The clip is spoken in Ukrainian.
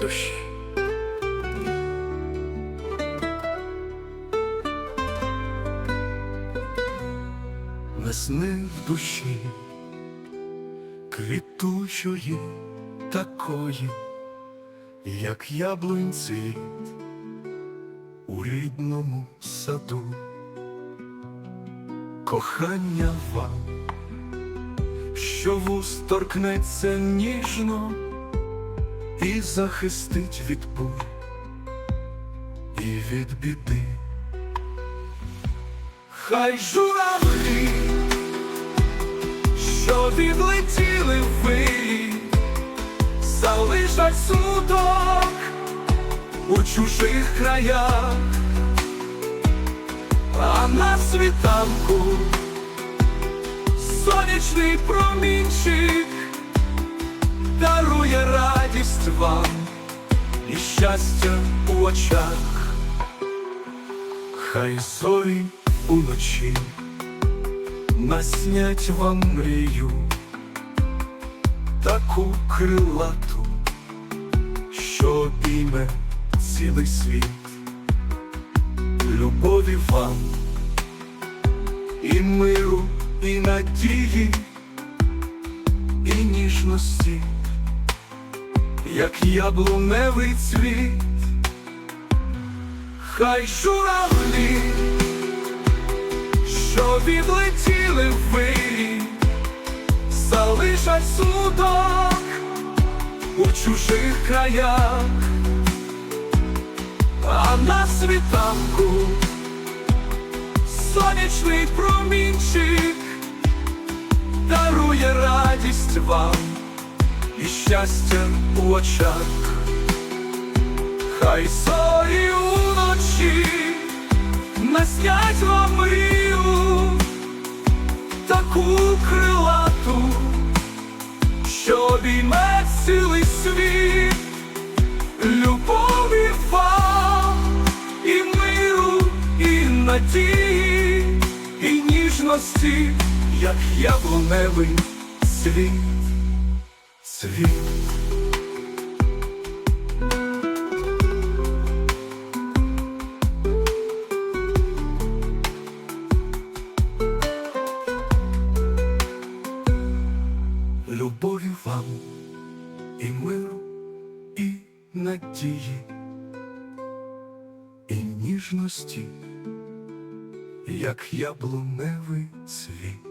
душі. Весни в душі, квітучої такої, як яблунь цвіт у рідному саду, кохання вам, що вуст торкнеться ніжно і захистить від бурь і від біди. Хай журавлі, що відлетіли в вирі, залишать смуток у чужих краях, а на світанку сонячний промінчик дарує вам і щастя у очах. Хай зорі уночі наснять вам мрію, таку крилату, що обійме цілий світ, любові вам, і миру, і надії, і ніжності, як яблуневий цвіт. Хай журавлі, що відлетіли в вирі, залишать смуток у чужих краях, а на світанку сонячний промінчик дарує радість вам і щастя у очах. Хай зорі уночі наснять вам мрію, таку крилату, що обійме цілий світ, любові вам, і миру, і надії, і ніжності, як яблуневий світ, світ. Надії, і ніжності, як яблуневий цвіт.